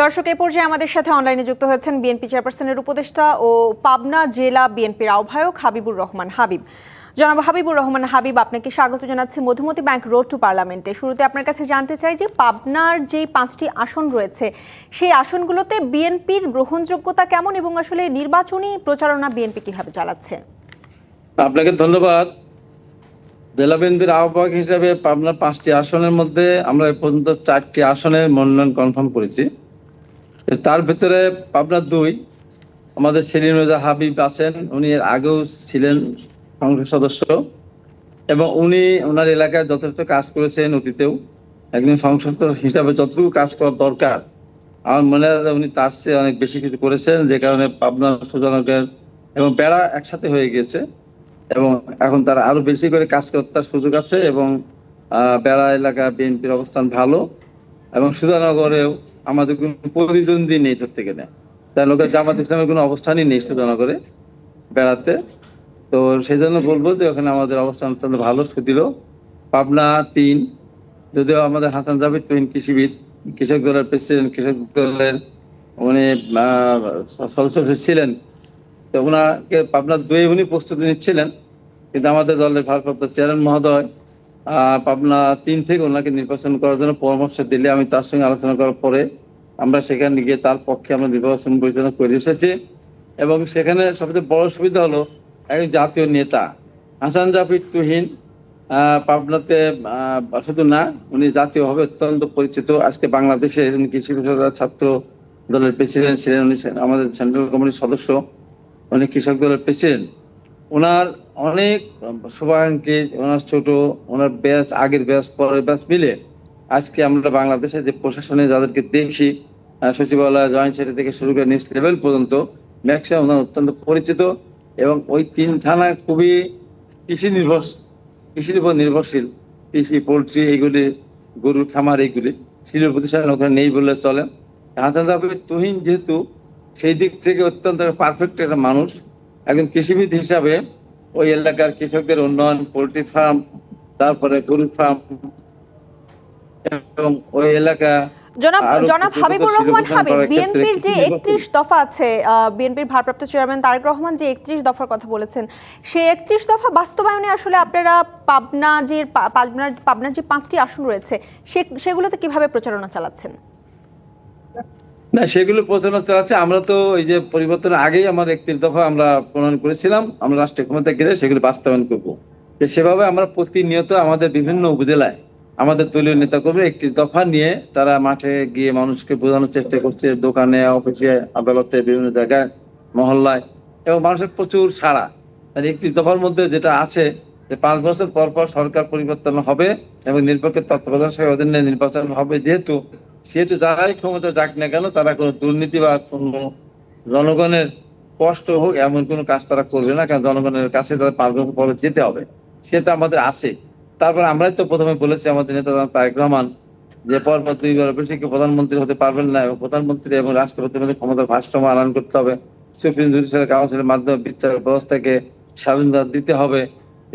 দর্শক, এ পর্যায়ে আমাদের সাথে অনলাইনে যুক্ত হয়েছেন বিএনপি চেয়ারপারসনের উপদেষ্টা ও পাবনা জেলা বিএনপির আহ্বায়ক হাবিবুর রহমান হাবিব। জনাব হাবিবুর রহমান হাবিব, আপনাকে স্বাগত জানাচ্ছি মধুমতি ব্যাংক রোড টু পার্লামেন্টে। শুরুতে আপনার কাছে জানতে চাই যে পাবনার যে পাঁচটি আসন রয়েছে, সেই আসনগুলোতে বিএনপির গ্রহণযোগ্যতা কেমন এবং আসলে নির্বাচনী প্রচারণা বিএনপি কীভাবে চালাচ্ছে? আপনাকে ধন্যবাদ। জেলা বিএনপির আহ্বায়ক হিসাবে পাবনার পাঁচটি আসনের মধ্যে আমরা পর্যন্ত চারটি আসনের মনোনয়ন কনফার্ম করেছি। তার ভিতরে পাবনা দুই, আমাদের সেলিম রেজা হাবিব আছেন, উনি এর আগেও ছিলেন সংসদ সদস্য, এবং উনি ওনার এলাকায় যথেষ্ট কাজ করেছেন অতীতেও। একজন সংসদ হিসাবে যতটুকু কাজ করা দরকার, আমার মনে হয় উনি তার চেয়ে অনেক বেশি কিছু করেছেন, যে কারণে পাবনা সুজনকের এবং বেড়া একসাথে হয়ে গিয়েছে, এবং এখন তারা আরও বেশি করে কাজ করার সুযোগ আছে, এবং বেড়া এলাকা বিএনপির অবস্থান ভালো, এবং সুধানগরেও আমাদের কোনো প্রতিদ্বন্দ্বী নেই ধরতে গেলে। তার লোকের জামাত ইসলামের কোনো অবস্থানই নেই সুধানগরে বেড়াতে। তো সেই জন্য বলব যে ওখানে আমাদের অবস্থান অত্যন্ত ভালো, সুদৃঢ়। পাবনা তিন, যদিও আমাদের হাসান জাবিদ তুহিন কৃষিবিদ, কৃষক দলের প্রেসিডেন্ট, কৃষক দলের উনি সদস্য ছিলেন। তো ওনাকে পাবনা দুয়ে উনি প্রস্তুতি নিচ্ছিলেন। কিন্তু আমাদের দলের ভারপ্রাপ্ত চেয়ারম্যান মহোদয় পাবনা তিন থেকে ওনাকে নির্বাচন করার জন্য পরামর্শ দিলে আমি তার সঙ্গে আলোচনা করার পরে আমরা সেখানে গিয়ে তার পক্ষে আমরা নির্বাচন পরিচালনা করে এসেছি। এবং সেখানে সবচেয়ে বড় সুবিধা হলো একজন জাতীয় নেতা, হাসান জাফির তুহিন পাবনাতে শুধু না, উনি জাতীয়ভাবে অত্যন্ত পরিচিত। আজকে বাংলাদেশে কৃষি বিশ্ববিদ্যালয়ের ছাত্র দলের প্রেসিডেন্ট ছিলেন, উনি আমাদের সেন্ট্রাল কমিটির সদস্য। উনি কৃষক দলের প্রেসিডেন্ট ওনার অনেক শুভাকাঙ্ক্ষী, ওনার ছোট, ওনার ব্যাচ, আগের ব্যাচ, পরের ব্যাচ মিলে আজকে আমরা বাংলাদেশে যে প্রশাসনে যাদেরকে দেখি সচিবালয় জয়েন্ট সেটি থেকে শুরু করে নিচ লেভেল পর্যন্ত ম্যাক্সিমাম ওনার অত্যন্ত পরিচিত এবং ওই তিন থানা খুবই কৃষি নির্ভর, কৃষির উপর নির্ভরশীল। কৃষি, পোলট্রি, এইগুলি, গরুর খামার, এইগুলি। শিল্প প্রতিষ্ঠান ওখানে নেই বললে চলে। হাসান তুহিন যেহেতু সেই দিক থেকে অত্যন্ত পারফেক্ট একটা মানুষ একজন কৃষিবিদ হিসাবে ওই এলাকার কৃষকদের উন্নয়ন পোল্ট্রি ফার্ম তারপরে গরুর ফার্ম এবং ওই এলাকা জনাব জনাব হাবিবুর রহমান হাবিব বিএনপির যে একত্রিশ দফা আছে বিএনপির ভারপ্রাপ্ত চেয়ারম্যান তারেক রহমান যে একত্রিশ দফার কথা বলেছেন সেই একত্রিশ দফা বাস্তবায়নে আসলে আপনারা পাবনা যে পাবনার পাবনার যে পাঁচটি আসন রয়েছে সে- সেগুলোতে কীভাবে প্রচারণা চালাচ্ছেন? না, সেগুলো প্রচারণা চালাচ্ছে। আমরা তো এই যে পরিবর্তনের আগেই আমার একত্রিশ দফা আমরা প্রণয়ন করেছিলাম, আমরা রাষ্ট্রীয় ক্ষমতা গেলে সেগুলো বাস্তবায়ন করব। সেভাবে আমরা প্রতিনিয়ত আমাদের বিভিন্ন উপজেলায় আমাদের দলীয় নেতাকর্মী একটি দফা নিয়ে তারা মাঠে গিয়ে মানুষকে বোঝানোর চেষ্টা করছে, দোকানে, অফিসে, আদালতে, বিভিন্ন জায়গায়, মহল্লায় এবং মানুষের প্রচুর সাড়া। আর একটি দফার মধ্যে যেটা আছে যে পাঁচ বছর পর পর সরকার পরিবর্তন হবে এবং নিরপেক্ষ তত্ত্বাবধান অধীনে নির্বাচন হবে যেহেতু সেহেতু যারাই ক্ষমতা যাক না কেন, তারা কোনো দুর্নীতি বা কোনো জনগণের কষ্ট হোক, এমন কোনো কাজ তারা করবে না, কারণ জনগণের কাছে তাদের পাঁচ বছর পরে যেতে হবে। সেটা আমাদের আছে। তারপর আমরাই তো প্রথমে বলেছি আমাদের নেতা তারেক রহমান যে পরপর দুইবার বেশি প্রধানমন্ত্রী হতে পারবেন না এবং প্রধানমন্ত্রী এবং রাষ্ট্রপতির মধ্যে ক্ষমতার ভারসাম্য আনয়ন করতে হবে। সুপ্রিম জুডিশিয়াল কাউন্সিলের মাধ্যমে বিচার ব্যবস্থাকে স্বাধীনতা দিতে হবে।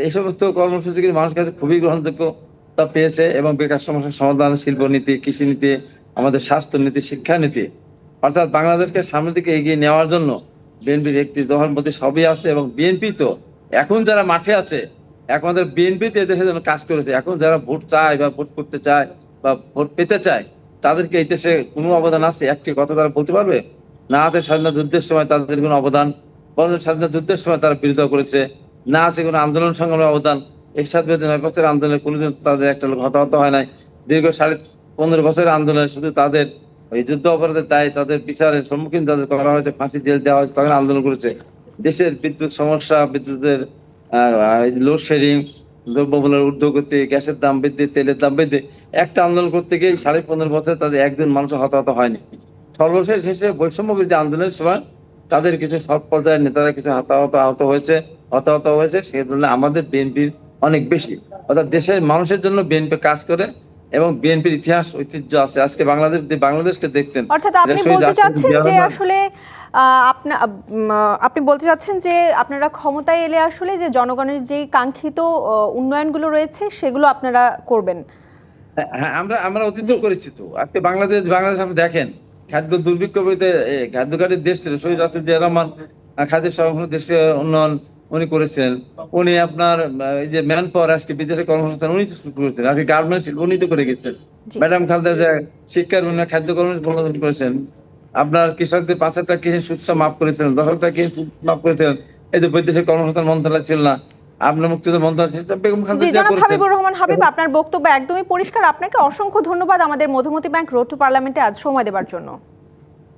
এই সমস্ত কর্মসূচি কিন্তু মানুষের কাছে খুবই গ্রহণযোগ্য। তা পেয়েছে এবং বেকার সমস্যার সমাধান শিল্পনীতি কৃষি নীতি, আমাদের স্বাস্থ্য নীতি, শিক্ষা নীতি। অর্থাৎ বাংলাদেশকে সামনের দিকে এগিয়ে নেওয়ার জন্য বিএনপির একটি দফার মধ্যে সবই আছে এবং বিএনপি তো এখন যারা মাঠে আছে, এখন আমাদের বিএনপি তো এদেশের জন্য কাজ করেছে। এখন যারা ভোট চায় বা ভোট করতে চায় বা ভোট পেতে চায়, তাদেরকে এই দেশে কোনো অবদান আছে? একটি কথা তারা বলতে পারবে? না আছে স্বাধীনতা যুদ্ধের সময় তাদের কোনো অবদান স্বাধীনতা যুদ্ধের সময় তারা বিরোধিতা করেছে। না আছে কোনো আন্দোলন সংগ্রামের অবদান। এরশাদ বিরোধী নয় বছরের আন্দোলনে কোনোদিন তাদের একটা লোক হতাহত হয় নাই। দীর্ঘ সাড়ে পনেরো বছরের আন্দোলনে শুধু তাদের ওই যুদ্ধ অপরাধের দায় তাদের বিচারের সম্মুখীন তাদের করা হয়েছে ফাঁসি জেল দেওয়া হয়েছে, তখন আন্দোলন করেছে। দেশের বিদ্যুৎ সমস্যা, বিদ্যুতের লোডশেডিং দ্রব্যমূল্যের ঊর্ধ্বগতি, গ্যাসের দাম বৃদ্ধি, তেলের দাম বৃদ্ধি, একটা আন্দোলন করতে গিয়ে সাড়ে পনেরো বছর তাদের একজন মানুষ হতাহত হয়নি। সর্বশেষ শেষে বৈষম্য বৃদ্ধি আন্দোলনের সময় তাদের কিছু সব পর্যায়ের নেতারা কিছু হতাহত আহত হয়েছে, হতাহত হয়েছে, সেই জন্য আমাদের বিএনপির অনেক বেশি। অর্থাৎ দেশের মানুষের জন্য বিএনপি কাজ করে এবং বিএনপির ইতিহাস ঐতিহ্য আছে। আজকে বাংলাদেশ বাংলাদেশকে দেখছেন অর্থাৎ আপনি বলতে চাচ্ছেন যে আসলে আপনা বলতে চাচ্ছেন যে আপনারা ক্ষমতায় এলে আসলে যে জনগণের যেই কাঙ্ক্ষিত উন্নয়নগুলো রয়েছে সেগুলো আপনারা করবেন। হ্যাঁ আমরা আমরা অতীত করেছি তো। আজকে বাংলাদেশ বাংলাদেশ আপনি দেখেন খাদ্য দুর্ভিক্ষ বইতে খাদ্যকারীর দেশ ছিল। শহীদ রাষ্ট্র জিয়া রহমান খাদ্য সংরক্ষণ দেশীয় উন্নয়ন উনি করেছেন উনি আপনার এই যে ম্যান পাওয়ার আজকে বিদেশে কর্মসংস্থান উনি করেছেন। আজকে গার্মেন্টস উনি তো করে গেছেন। ম্যাডাম খালেদা জিয়া শিক্ষার উন্নয়ন খাদ্য কর্মসংস্থান করেছেন। আপনার কৃষকদের পাঁচ হাজার টাকা কৃষি সুৎস মাফ করেছিলেন দশ হাজার টাকা মাফ করেছিলেন। এই যে বৈদেশিক কর্মসংস্থান মন্ত্রণালয় ছিল না আপনার মুক্তিযুদ্ধ মন্ত্রণালয় ছিল বেগম খালেদা জি জিয়া জনাব করেছেন। হাবিবুর রহমান হাবিব আপনার বক্তব্য একদমই পরিষ্কার। আপনাকে অসংখ্য ধন্যবাদ আমাদের মধুমতি ব্যাংক রোড টু পার্লামেন্টে আজ সময় দেওয়ার জন্য।